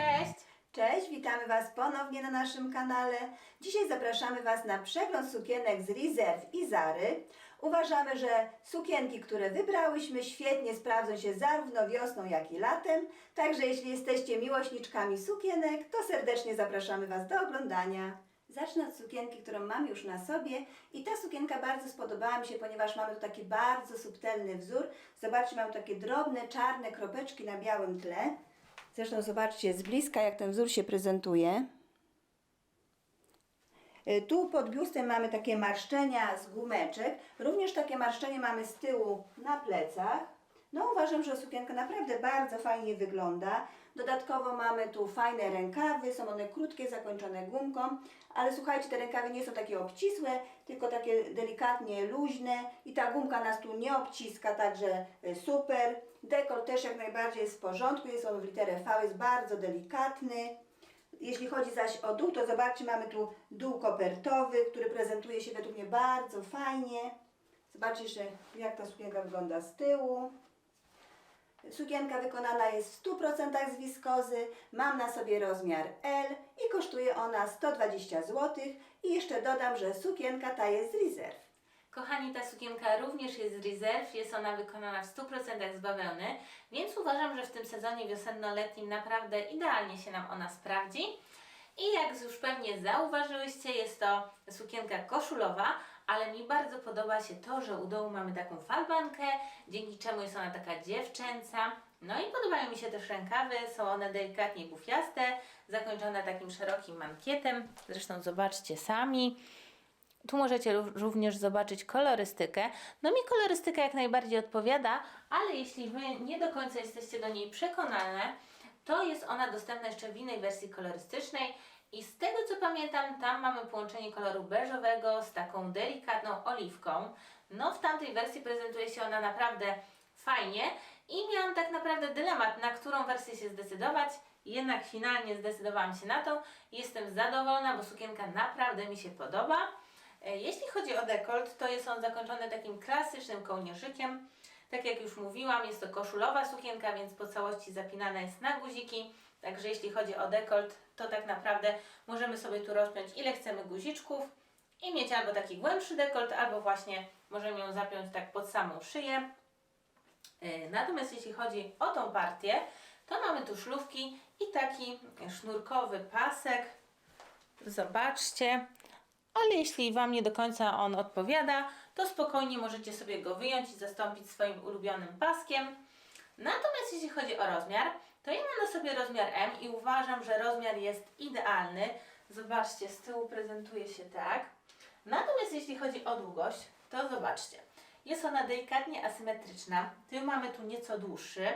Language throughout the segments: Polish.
Cześć! Cześć, witamy Was ponownie na naszym kanale. Dzisiaj zapraszamy Was na przegląd sukienek z Reserve i Zary. Uważamy, że sukienki, które wybrałyśmy świetnie sprawdzą się zarówno wiosną, jak i latem. Także jeśli jesteście miłośniczkami sukienek, to serdecznie zapraszamy Was do oglądania. Zacznę od sukienki, którą mam już na sobie i ta sukienka bardzo spodobała mi się, ponieważ mamy tu taki bardzo subtelny wzór. Zobaczcie, mam takie drobne, czarne kropeczki na białym tle. Zresztą zobaczcie z bliska, jak ten wzór się prezentuje. Y, Tu pod biustem mamy takie marszczenia z gumeczek. Również takie marszczenie mamy z tyłu na plecach. No uważam, że sukienka naprawdę bardzo fajnie wygląda. Dodatkowo mamy tu fajne rękawy, są one krótkie, zakończone gumką, ale słuchajcie, te rękawy nie są takie obcisłe, tylko takie delikatnie luźne i ta gumka nas tu nie obciska, także y, super. Dekor też jak najbardziej jest w porządku, jest on w literę V, jest bardzo delikatny. Jeśli chodzi zaś o dół, to zobaczcie, mamy tu dół kopertowy, który prezentuje się według mnie bardzo fajnie. Zobaczcie jeszcze, jak ta sukienka wygląda z tyłu. Sukienka wykonana jest w 100% z wiskozy, mam na sobie rozmiar L i kosztuje ona 120 zł. I jeszcze dodam, że sukienka ta jest z Reserve. Kochani, ta sukienka również jest z Reserve, jest ona wykonana w 100% z bawełny, więc uważam, że w tym sezonie wiosenno-letnim naprawdę idealnie się nam ona sprawdzi. I jak już pewnie zauważyłyście, jest to sukienka koszulowa, ale mi bardzo podoba się to, że u dołu mamy taką falbankę, dzięki czemu jest ona taka dziewczęca. No i podobają mi się też rękawy, są one delikatnie bufiaste, zakończone takim szerokim mankietem. Zresztą zobaczcie sami. Tu możecie ró- również zobaczyć kolorystykę. No mi kolorystyka jak najbardziej odpowiada, ale jeśli Wy nie do końca jesteście do niej przekonane, to jest ona dostępna jeszcze w innej wersji kolorystycznej i z tego co pamiętam, tam mamy połączenie koloru beżowego z taką delikatną oliwką. No w tamtej wersji prezentuje się ona naprawdę fajnie i miałam tak naprawdę dylemat, na którą wersję się zdecydować. Jednak finalnie zdecydowałam się na tą. Jestem zadowolona, bo sukienka naprawdę mi się podoba. E, Jeśli chodzi o dekolt, to jest on zakończony takim klasycznym kołnierzykiem. Tak jak już mówiłam, jest to koszulowa sukienka, więc po całości zapinana jest na guziki. Także jeśli chodzi o dekolt, to tak naprawdę możemy sobie tu rozpiąć ile chcemy guziczków i mieć albo taki głębszy dekolt, albo właśnie możemy ją zapiąć tak pod samą szyję. E, Natomiast jeśli chodzi o tą partię, to mamy tu szlówki i taki sznurkowy pasek. Zobaczcie. Ale jeśli Wam nie do końca on odpowiada, to spokojnie możecie sobie go wyjąć i zastąpić swoim ulubionym paskiem. Natomiast jeśli chodzi o rozmiar, to ja mam na sobie rozmiar M i uważam, że rozmiar jest idealny. Zobaczcie, z tyłu prezentuje się tak. Natomiast jeśli chodzi o długość, to zobaczcie. Jest ona delikatnie asymetryczna. Tył mamy tu nieco dłuższy.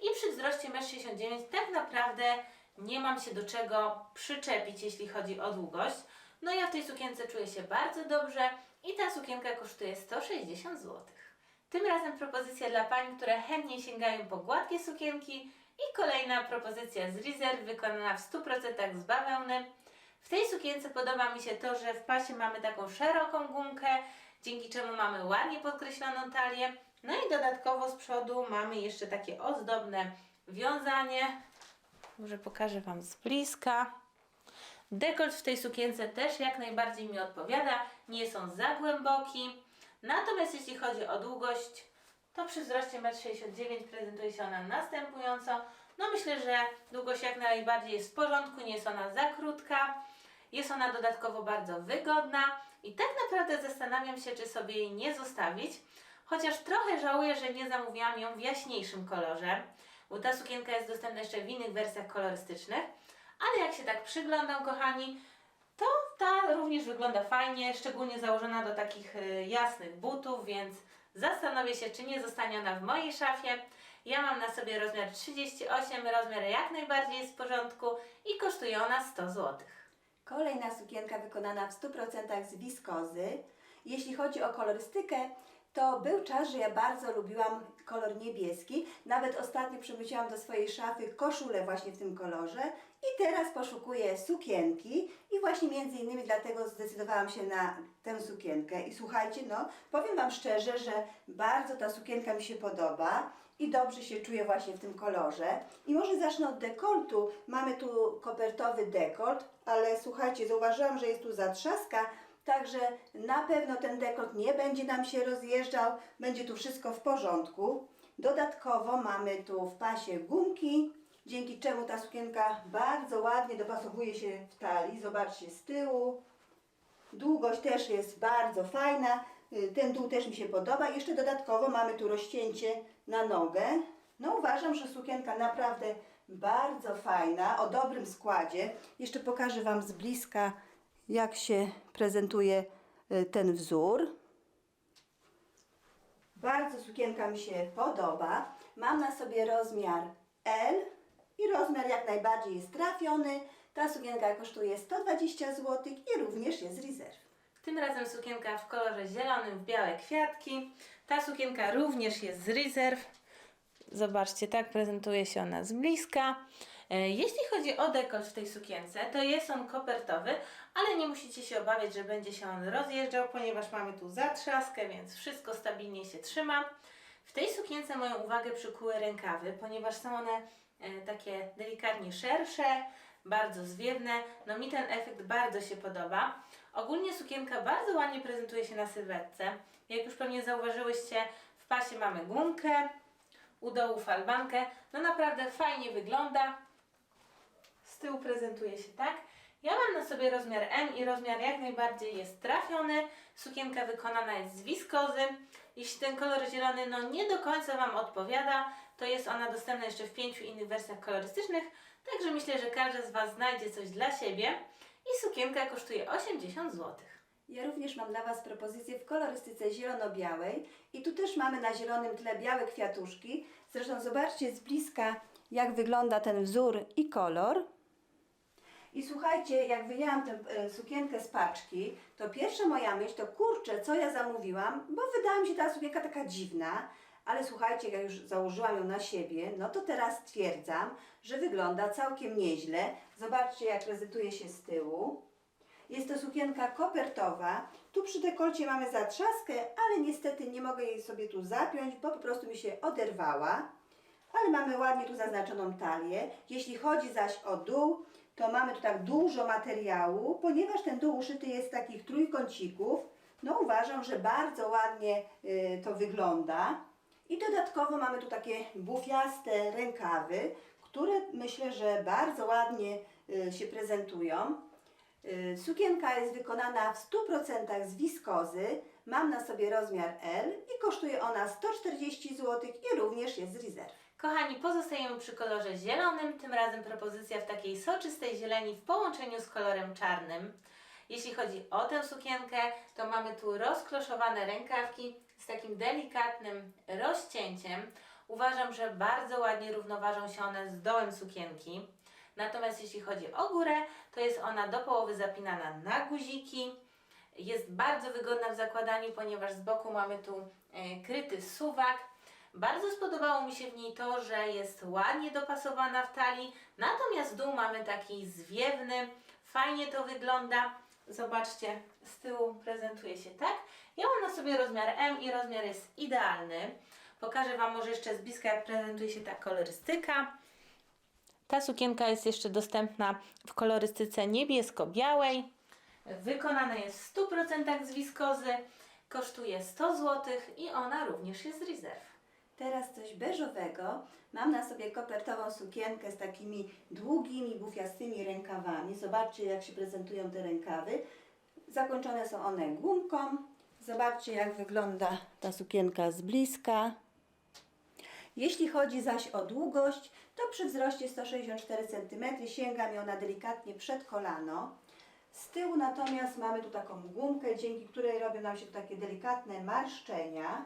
I przy wzroście 1,69 m tak naprawdę nie mam się do czego przyczepić, jeśli chodzi o długość. No ja w tej sukience czuję się bardzo dobrze i ta sukienka kosztuje 160 zł. Tym razem propozycja dla pań, które chętnie sięgają po gładkie sukienki i kolejna propozycja z Reserve wykonana w 100% z bawełny. W tej sukience podoba mi się to, że w pasie mamy taką szeroką gumkę, dzięki czemu mamy ładnie podkreśloną talię. No i dodatkowo z przodu mamy jeszcze takie ozdobne wiązanie. Może pokażę Wam z bliska. Dekolt w tej sukience też jak najbardziej mi odpowiada, nie on za głęboki. Natomiast jeśli chodzi o długość, to przy wzroście 1,69 m prezentuje się ona następująco. No myślę, że długość jak najbardziej jest w porządku, nie jest ona za krótka. Jest ona dodatkowo bardzo wygodna i tak naprawdę zastanawiam się, czy sobie jej nie zostawić. Chociaż trochę żałuję, że nie zamówiłam ją w jaśniejszym kolorze, bo ta sukienka jest dostępna jeszcze w innych wersjach kolorystycznych. Ale jak się tak przyglądam, kochani, to ta również wygląda fajnie, szczególnie założona do takich y, jasnych butów, więc zastanowię się, czy nie zostanie ona w mojej szafie. Ja mam na sobie rozmiar 38, rozmiar jak najbardziej jest w porządku i kosztuje ona 100 zł. Kolejna sukienka wykonana w 100% z wiskozy. Jeśli chodzi o kolorystykę, to był czas, że ja bardzo lubiłam kolor niebieski. Nawet ostatnio przemyciłam do swojej szafy koszulę właśnie w tym kolorze i teraz poszukuję sukienki i właśnie między innymi dlatego zdecydowałam się na tę sukienkę. I słuchajcie, no powiem Wam szczerze, że bardzo ta sukienka mi się podoba i dobrze się czuję właśnie w tym kolorze. I może zacznę od dekoltu. Mamy tu kopertowy dekolt, ale słuchajcie, zauważyłam, że jest tu zatrzaska, Także na pewno ten dekolt nie będzie nam się rozjeżdżał, będzie tu wszystko w porządku. Dodatkowo mamy tu w pasie gumki, dzięki czemu ta sukienka bardzo ładnie dopasowuje się w talii. Zobaczcie z tyłu. Długość też jest bardzo fajna. Y, Ten dół też mi się podoba. Jeszcze dodatkowo mamy tu rozcięcie na nogę. No uważam, że sukienka naprawdę bardzo fajna, o dobrym składzie. Jeszcze pokażę Wam z bliska, jak się prezentuje y, ten wzór. Bardzo sukienka mi się podoba. Mam na sobie rozmiar L i rozmiar jak najbardziej jest trafiony. Ta sukienka kosztuje 120 zł i również jest rezerw. Tym razem sukienka w kolorze zielonym w białe kwiatki. Ta sukienka również jest z rezerw. Zobaczcie, tak prezentuje się ona z bliska. E, Jeśli chodzi o dekolt w tej sukience, to jest on kopertowy, ale nie musicie się obawiać, że będzie się on rozjeżdżał, ponieważ mamy tu zatrzaskę, więc wszystko stabilnie się trzyma. W tej sukience moją uwagę przykuły rękawy, ponieważ są one e, takie delikatnie szersze, bardzo zwiewne. No mi ten efekt bardzo się podoba. Ogólnie sukienka bardzo ładnie prezentuje się na sylwetce. Jak już pewnie zauważyłyście, w pasie mamy gumkę, u dołu falbankę. No naprawdę fajnie wygląda. Z tyłu prezentuje się tak. Ja mam na sobie rozmiar M i rozmiar jak najbardziej jest trafiony. Sukienka wykonana jest z wiskozy. Jeśli ten kolor zielony no nie do końca Wam odpowiada, to jest ona dostępna jeszcze w pięciu innych wersjach kolorystycznych. Także myślę, że każdy z Was znajdzie coś dla siebie. I sukienka kosztuje 80 zł. Ja również mam dla Was propozycję w kolorystyce zielono-białej i tu też mamy na zielonym tle białe kwiatuszki. Zresztą zobaczcie z bliska jak wygląda ten wzór i kolor. I słuchajcie, jak wyjęłam tę e, sukienkę z paczki, to pierwsza moja myśl to kurczę, co ja zamówiłam, bo wydała mi się ta sukienka taka dziwna, ale słuchajcie, jak już założyłam ją na siebie, no to teraz stwierdzam, że wygląda całkiem nieźle. Zobaczcie, jak prezentuje się z tyłu. Jest to sukienka kopertowa. Tu przy dekolcie mamy zatrzaskę, ale niestety nie mogę jej sobie tu zapiąć, bo po prostu mi się oderwała. Ale mamy ładnie tu zaznaczoną talię. Jeśli chodzi zaś o dół, to mamy tu tak dużo materiału, ponieważ ten dół uszyty jest z takich trójkącików. No uważam, że bardzo ładnie y, to wygląda. I dodatkowo mamy tu takie bufiaste rękawy, które myślę, że bardzo ładnie y, się prezentują. Y, Sukienka jest wykonana w 100% z wiskozy. Mam na sobie rozmiar L i kosztuje ona 140 zł i również jest z rezerw. Kochani, pozostajemy przy kolorze zielonym, tym razem propozycja w takiej soczystej zieleni w połączeniu z kolorem czarnym. Jeśli chodzi o tę sukienkę, to mamy tu rozkloszowane rękawki z takim delikatnym rozcięciem. Uważam, że bardzo ładnie równoważą się one z dołem sukienki. Natomiast jeśli chodzi o górę, to jest ona do połowy zapinana na guziki. Jest bardzo wygodna w zakładaniu, ponieważ z boku mamy tu e, kryty suwak. Bardzo spodobało mi się w niej to, że jest ładnie dopasowana w talii, natomiast dół mamy taki zwiewny, fajnie to wygląda. Zobaczcie, z tyłu prezentuje się tak. Ja mam na sobie rozmiar M i rozmiar jest idealny. Pokażę Wam może jeszcze z bliska, jak prezentuje się ta kolorystyka. Ta sukienka jest jeszcze dostępna w kolorystyce niebiesko-białej. Wykonana jest w 100% z wiskozy. Kosztuje 100 zł i ona również jest z rezerw. Teraz coś beżowego. Mam na sobie kopertową sukienkę z takimi długimi, bufiastymi rękawami. Zobaczcie, jak się prezentują te rękawy. Zakończone są one gumką. Zobaczcie, jak wygląda ta sukienka z bliska. Jeśli chodzi zaś o długość, to przy wzroście 164 cm sięga mi ona delikatnie przed kolano. Z tyłu natomiast mamy tu taką gumkę, dzięki której robią nam się takie delikatne marszczenia.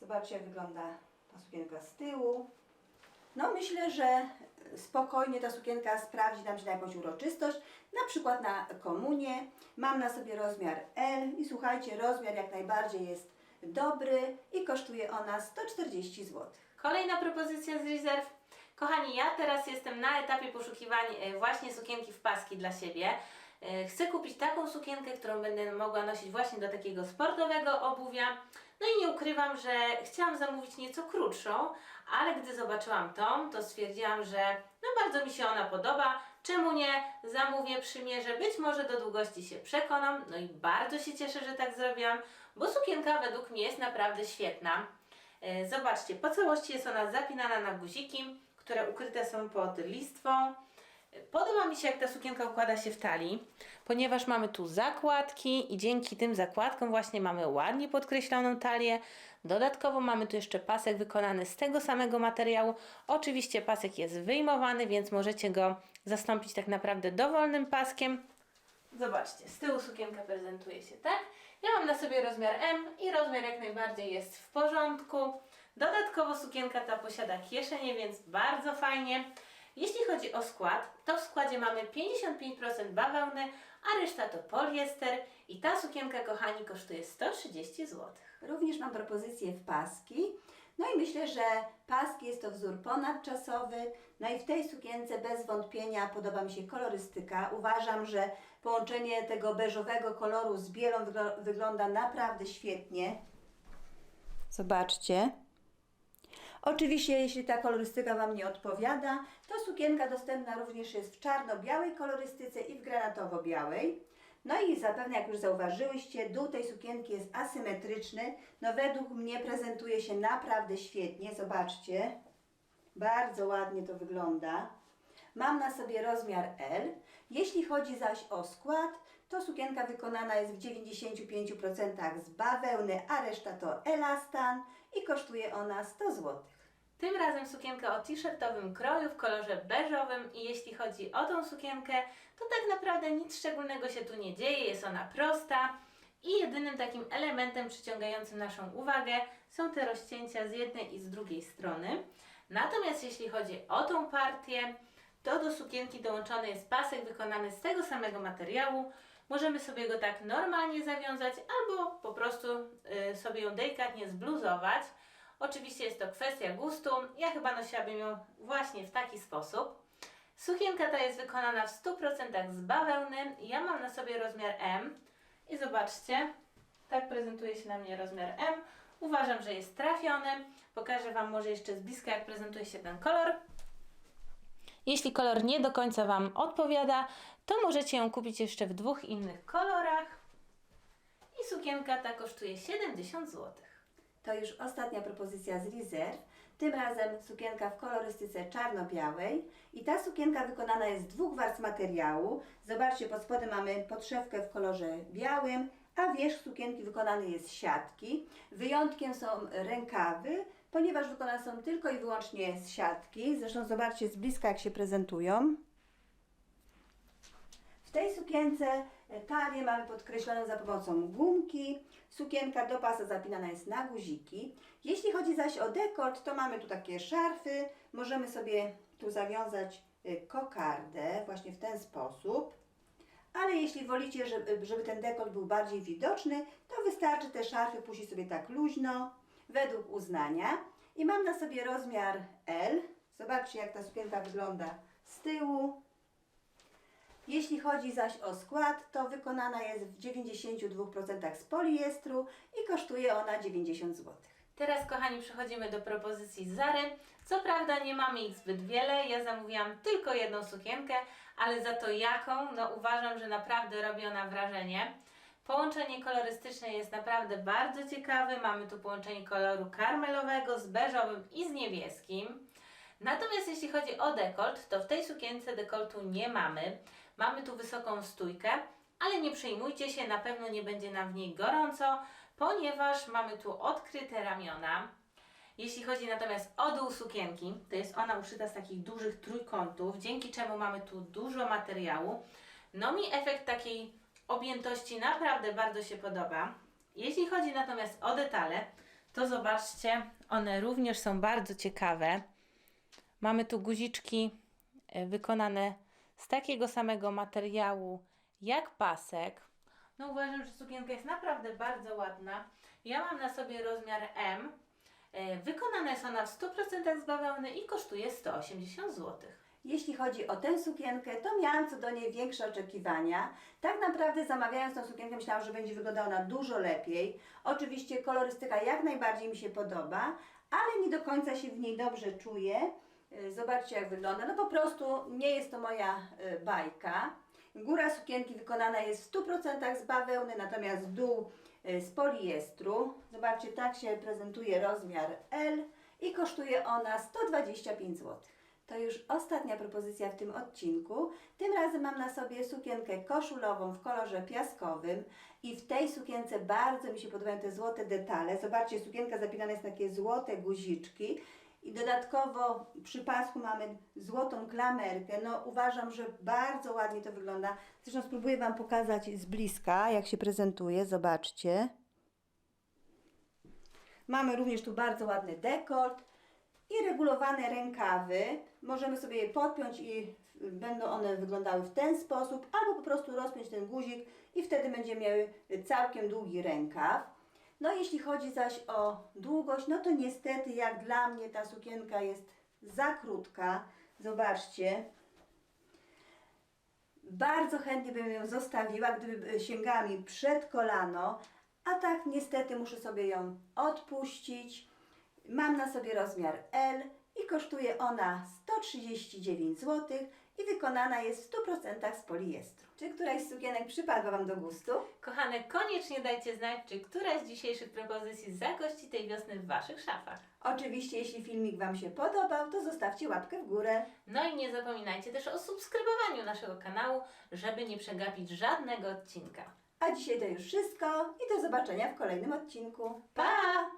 Zobaczcie, jak wygląda ta sukienka z tyłu. No myślę, że spokojnie ta sukienka sprawdzi nam się na jakąś uroczystość, na przykład na komunię. Mam na sobie rozmiar L i słuchajcie, rozmiar jak najbardziej jest dobry i kosztuje ona 140 zł. Kolejna propozycja z rezerw. Kochani, ja teraz jestem na etapie poszukiwań e, właśnie sukienki w paski dla siebie. E, Chcę kupić taką sukienkę, którą będę mogła nosić właśnie do takiego sportowego obuwia. No i nie ukrywam, że chciałam zamówić nieco krótszą, ale gdy zobaczyłam tą, to stwierdziłam, że no bardzo mi się ona podoba. Czemu nie? Zamówię, przymierzę, być może do długości się przekonam. No i bardzo się cieszę, że tak zrobiłam, bo sukienka według mnie jest naprawdę świetna. E, Zobaczcie, po całości jest ona zapinana na guziki, które ukryte są pod listwą. Podoba mi się, jak ta sukienka układa się w talii, ponieważ mamy tu zakładki i dzięki tym zakładkom właśnie mamy ładnie podkreśloną talię. Dodatkowo mamy tu jeszcze pasek wykonany z tego samego materiału. Oczywiście pasek jest wyjmowany, więc możecie go zastąpić tak naprawdę dowolnym paskiem. Zobaczcie, z tyłu sukienka prezentuje się tak. Ja mam na sobie rozmiar M i rozmiar jak najbardziej jest w porządku. Dodatkowo sukienka ta posiada kieszenie, więc bardzo fajnie. Jeśli chodzi o skład, to w składzie mamy 55% bawełny, a reszta to poliester i ta sukienka, kochani, kosztuje 130 zł. Również mam propozycję w paski. No i myślę, że paski jest to wzór ponadczasowy. No i w tej sukience bez wątpienia podoba mi się kolorystyka. Uważam, że połączenie tego beżowego koloru z bielą wygl- wygląda naprawdę świetnie. Zobaczcie. Oczywiście, jeśli ta kolorystyka Wam nie odpowiada, to sukienka dostępna również jest w czarno-białej kolorystyce i w granatowo-białej. No i zapewne, jak już zauważyłyście, dół tej sukienki jest asymetryczny. No według mnie prezentuje się naprawdę świetnie. Zobaczcie. Bardzo ładnie to wygląda. Mam na sobie rozmiar L. Jeśli chodzi zaś o skład, to sukienka wykonana jest w 95% z bawełny, a reszta to elastan i kosztuje ona 100 zł. Tym razem sukienka o t-shirtowym kroju w kolorze beżowym i jeśli chodzi o tą sukienkę, to tak naprawdę nic szczególnego się tu nie dzieje, jest ona prosta i jedynym takim elementem przyciągającym naszą uwagę są te rozcięcia z jednej i z drugiej strony. Natomiast jeśli chodzi o tą partię, to do sukienki dołączony jest pasek wykonany z tego samego materiału. Możemy sobie go tak normalnie zawiązać albo po prostu y, sobie ją delikatnie zbluzować. Oczywiście jest to kwestia gustu. Ja chyba nosiłabym ją właśnie w taki sposób. Sukienka ta jest wykonana w 100% z bawełny. Ja mam na sobie rozmiar M i zobaczcie, tak prezentuje się na mnie rozmiar M. Uważam, że jest trafiony. Pokażę Wam może jeszcze z bliska, jak prezentuje się ten kolor. Jeśli kolor nie do końca Wam odpowiada, to możecie ją kupić jeszcze w dwóch innych kolorach. I sukienka ta kosztuje 70 zł. To już ostatnia propozycja z rezerw. Tym razem sukienka w kolorystyce czarno-białej. I ta sukienka wykonana jest z dwóch warstw materiału. Zobaczcie, pod spodem mamy podszewkę w kolorze białym, a wierzch sukienki wykonany jest z siatki. Wyjątkiem są rękawy, ponieważ wykonane są tylko i wyłącznie z siatki. Zresztą zobaczcie z bliska, jak się prezentują. W tej sukience e, talię mamy podkreśloną za pomocą gumki. Sukienka do pasa zapinana jest na guziki. Jeśli chodzi zaś o dekolt, to mamy tu takie szarfy. Możemy sobie tu zawiązać y, kokardę właśnie w ten sposób. Ale jeśli wolicie, żeby, żeby ten dekolt był bardziej widoczny, to wystarczy te szarfy puścić sobie tak luźno, według uznania. I mam na sobie rozmiar L. Zobaczcie, jak ta sukienka wygląda z tyłu. Jeśli chodzi zaś o skład, to wykonana jest w 92% z poliestru i kosztuje ona 90 zł. Teraz, kochani, przechodzimy do propozycji Zary. Co prawda nie mamy ich zbyt wiele, ja zamówiłam tylko jedną sukienkę, ale za to jaką, no uważam, że naprawdę robi ona wrażenie. Połączenie kolorystyczne jest naprawdę bardzo ciekawe. Mamy tu połączenie koloru karmelowego z beżowym i z niebieskim. Natomiast jeśli chodzi o dekolt, to w tej sukience dekoltu nie mamy. Mamy tu wysoką stójkę, ale nie przejmujcie się, na pewno nie będzie nam w niej gorąco, ponieważ mamy tu odkryte ramiona. Jeśli chodzi natomiast o dół sukienki, to jest ona uszyta z takich dużych trójkątów, dzięki czemu mamy tu dużo materiału. No mi efekt takiej objętości naprawdę bardzo się podoba. Jeśli chodzi natomiast o detale, to zobaczcie, one również są bardzo ciekawe. Mamy tu guziczki e, wykonane z takiego samego materiału jak pasek. No uważam, że sukienka jest naprawdę bardzo ładna. Ja mam na sobie rozmiar M. E, Wykonana jest ona w 100% z bawełny i kosztuje 180 zł. Jeśli chodzi o tę sukienkę, to miałam co do niej większe oczekiwania. Tak naprawdę zamawiając tą sukienkę myślałam, że będzie wyglądała ona dużo lepiej. Oczywiście kolorystyka jak najbardziej mi się podoba, ale nie do końca się w niej dobrze czuję. Y, Zobaczcie jak wygląda. No po prostu nie jest to moja y, bajka. Góra sukienki wykonana jest w 100% z bawełny, natomiast dół y, z poliestru. Zobaczcie, tak się prezentuje rozmiar L i kosztuje ona 125 zł. To już ostatnia propozycja w tym odcinku. Tym razem mam na sobie sukienkę koszulową w kolorze piaskowym i w tej sukience bardzo mi się podobają te złote detale. Zobaczcie, sukienka zapinana jest na takie złote guziczki i dodatkowo przy pasku mamy złotą klamerkę. No uważam, że bardzo ładnie to wygląda. Zresztą spróbuję Wam pokazać z bliska, jak się prezentuje. Zobaczcie. Mamy również tu bardzo ładny dekolt i regulowane rękawy. Możemy sobie je podpiąć i będą one wyglądały w ten sposób, albo po prostu rozpiąć ten guzik i wtedy będziemy miały całkiem długi rękaw. No jeśli chodzi zaś o długość, no to niestety jak dla mnie ta sukienka jest za krótka. Zobaczcie. Bardzo chętnie bym ją zostawiła, gdyby sięgała mi przed kolano, a tak niestety muszę sobie ją odpuścić. Mam na sobie rozmiar L i kosztuje ona 139 zł i wykonana jest w 100% z poliestru. Czy któraś z sukienek przypadła Wam do gustu? Kochane, koniecznie dajcie znać, czy któraś z dzisiejszych propozycji zagości tej wiosny w Waszych szafach. Oczywiście, jeśli filmik Wam się podobał, to zostawcie łapkę w górę. No i nie zapominajcie też o subskrybowaniu naszego kanału, żeby nie przegapić żadnego odcinka. A dzisiaj to już wszystko i do zobaczenia w kolejnym odcinku. Pa!